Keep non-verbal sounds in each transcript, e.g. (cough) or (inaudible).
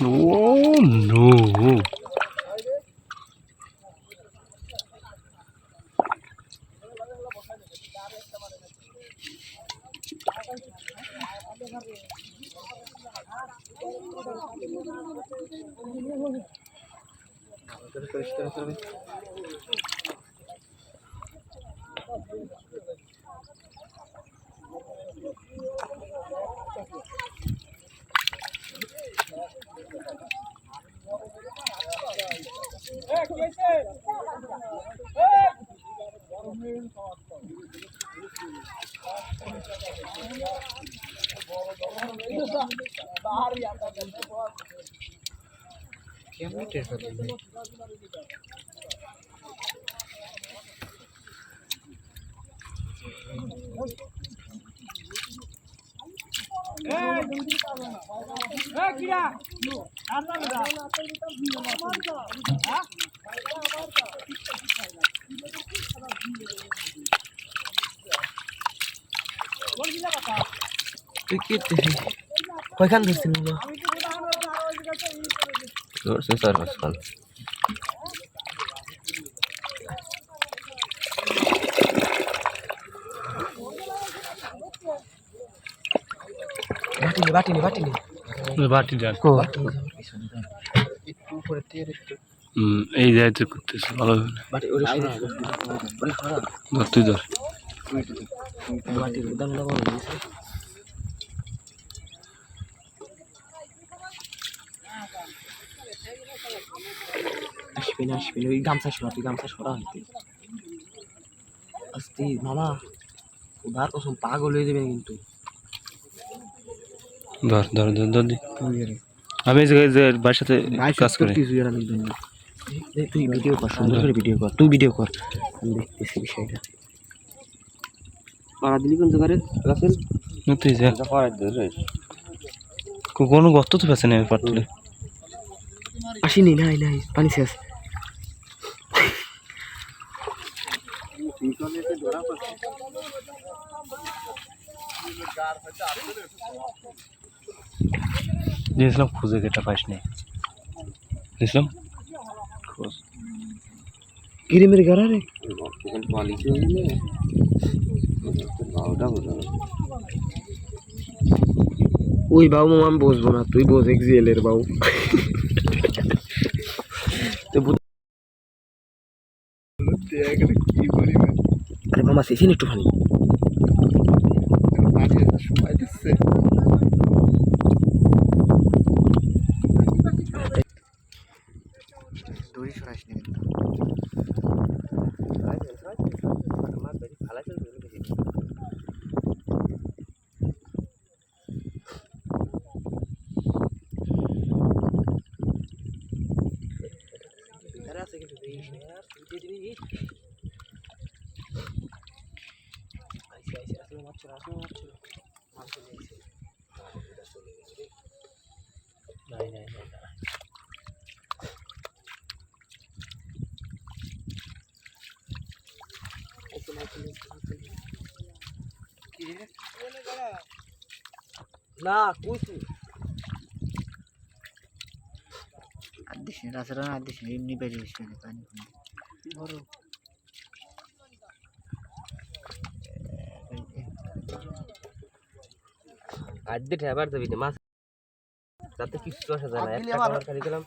Oh no. কেমন টের পেলেন তুই কি কয়খান ধরছিল ধরছে চার পাঁচখান বাটি নে বাটি দেন এই যাইতে করতেছে ভালো তুই ধর। আসবি না আসবি ওই গামছা সরা তুই গামছা সরা হইতে। আস্তে মামা উধার কসম পাগল হয়ে যাবে কিন্তু। ধর ধর ধর ধর আমি বাড়ির সাথে কাজ করি। আমি তুই ভিডিও কর সুন্দর করে ভিডিও কর তুই ভিডিও কর। আমি দেখতেছি বিষয়টা। পাড়া দিলি কোন জায়গায় রাসেল? তুই যা। কোনো গর্ত তো পেছে না পাটলে। আসিনি নাই নাই পানি শেষ। দিয়েছিলাম খুঁজে কেটে পাইস নি। দিয়েছিলাম খোঁজ। গিরিমের গাড়া রে। ওই বাবু মামা আমি বসবো না তুই বস এক্সিএল এর বাবু। আরে মামা সেসিন একটু ফানি না আর তুই দিয়ে দিবি আইসে আইসে আসলে মাছ ছিল আসলে মাছ ছিল মাছ চলে আইসে এটা চলে গেছে রে নাই নাই নাই না না কইছি আর দিস না রাস্তাটা আর দিস না এমনি বেরিয়ে আসবে না পানি ধরো। আদ্যে ঠেবার দেবি না মাছ। তাতে কিছু আসা যায় না একটা খাবার খালি গেলাম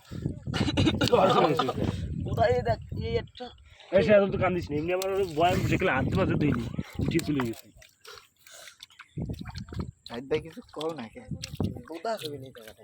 কোথায় দেখ এই একটা এসে এত তো কান্দিস নি এমনি আমার বয়ান দেখলে আনতে পারতে দিইনি উঠে চলে গেছে কিছু কও না কে? কোথা আসবে নি টাকাটা?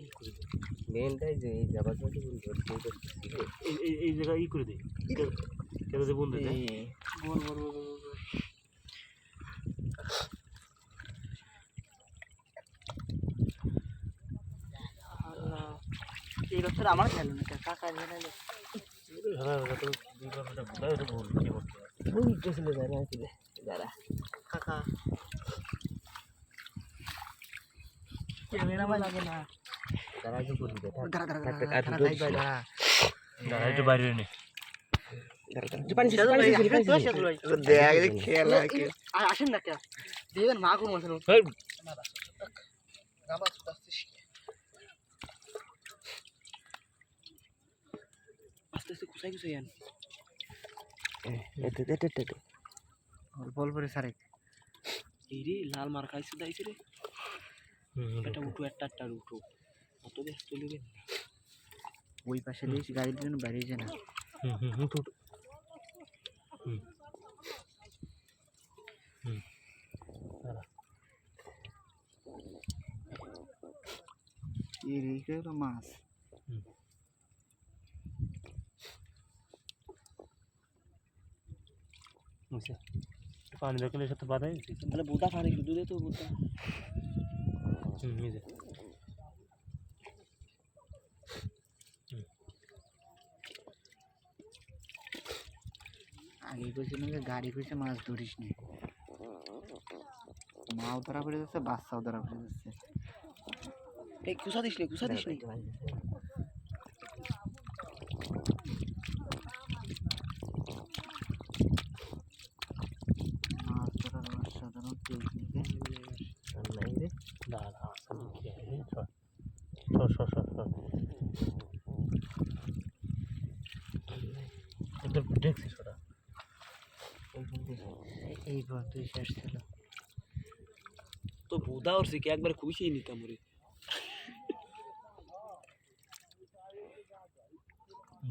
মেনটাই যে এই যাবার পথে বন্ধু এই এই এই জায়গা ই করে দে কেন যে বন্ধু বল বল বল বল বল। আল্লাহ। এই বছর আমার খেলো না কাকা খেলালো হ্যাঁ দুই কাকা ক্যামেরা লাগে না বলি আসেন না কে দেখবেন মা কোন আস্তে আস্তে কুসাই কুসাই আন। অল্প অল্প করে সারে এই রে লাল মার খাইছে দাইছে রে। এটা উঠো একটা একটা উঠো। অত ওই পাশে দিয়েছি গাড়ির জন্য বেরিয়েছে না হুম, হুম, হুম, তো- হুম। হুম। দাঁড়া। এই রেখে হলো মাছ? একটু পানি দেখলে সাথে বাধাই তাহলে বোদা পানি শুধু দে তো বোদা হুম আগে কইছিলাম যে গাড়ি কইছে মাছ ধরিস নি। মাও ধরা পড়ে যাচ্ছে বাচ্চাও ধরা পড়ে যাচ্ছে। এই কুসা দিস নি কুসা দিস নি? দেখছিস ওটা? এই পর্যন্ত শেষ ছিল তো বোদা ওর কি একবার খুশি নিতাম রে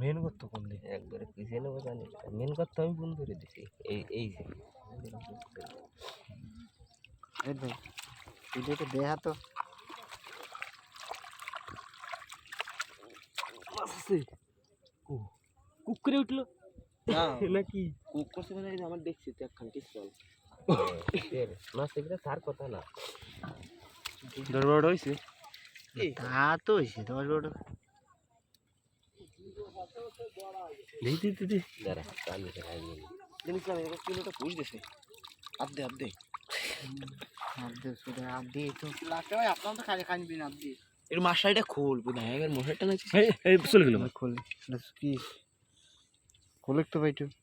মেন করতো কোন দিকে? একবারে পিছিয়ে নেব জানি মেন কথা আমি ফোন করে দিছি। এই এই যে। এই ভাই ভিডিওটা দেখা তো। মাছ আছে। ও কুক করে উঠল। (laughs) নাকি? কুক করছে মানে আমার দেখছি তো একখান পিস্তল মাছ এগুলো তার কথা না দশ বারোটা হয়েছে তা তো হয়েছে দশ বারোটা। দেই দি দি দি। যারা আমি খাইনি জানিস না এটা কিলোটা পুষ দিছে। আদে আদে শুধু হাত দিয়ে তো। লাস্টে ভাই আপনার তো খালি খান বিন এর মাছটা খোল বোধ হয় এবার মশারটা নাচিস এই এই চলে গেল। খোলে। কি? খোলে তো